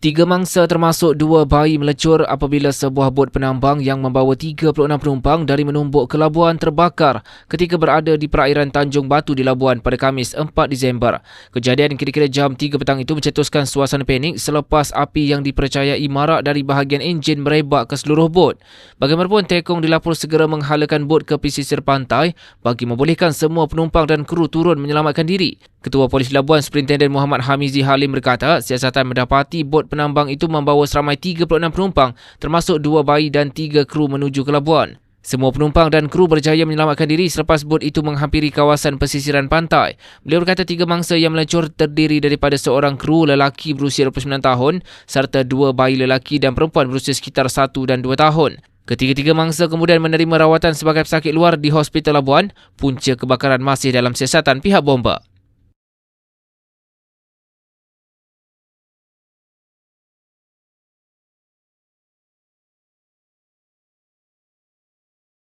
Tiga mangsa termasuk dua bayi melecur apabila sebuah bot penambang yang membawa 36 penumpang dari menumbuk ke Labuan terbakar ketika berada di perairan Tanjung Batu di Labuan pada Khamis 4 Disember. Kejadian kira-kira jam 3 petang itu mencetuskan suasana panik selepas api yang dipercayai marak dari bahagian enjin merebak ke seluruh bot. Bagaimanapun, Tekong dilapor segera menghalakan bot ke pesisir pantai bagi membolehkan semua penumpang dan kru turun menyelamatkan diri. Ketua Polis Labuan Superintendent Muhammad Hamizi Halim berkata, siasatan mendapati bot penambang itu membawa seramai 36 penumpang termasuk dua bayi dan tiga kru menuju ke Labuan. Semua penumpang dan kru berjaya menyelamatkan diri selepas bot itu menghampiri kawasan pesisiran pantai. Beliau berkata tiga mangsa yang melecur terdiri daripada seorang kru lelaki berusia 29 tahun serta dua bayi lelaki dan perempuan berusia sekitar 1 dan 2 tahun. Ketiga-tiga mangsa kemudian menerima rawatan sebagai pesakit luar di Hospital Labuan. Punca kebakaran masih dalam siasatan pihak bomba.